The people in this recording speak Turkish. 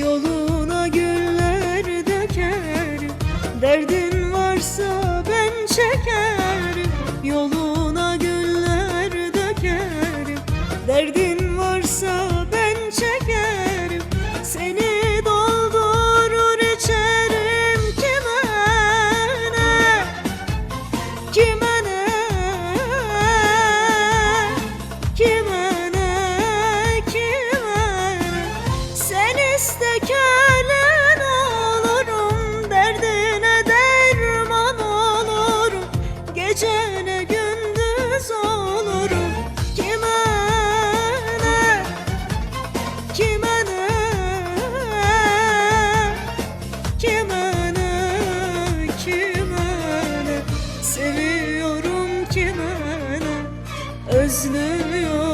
Yoluna güller dökerim Derdin varsa ben çekerim Yoluna güller dökerim Derdin özlüyor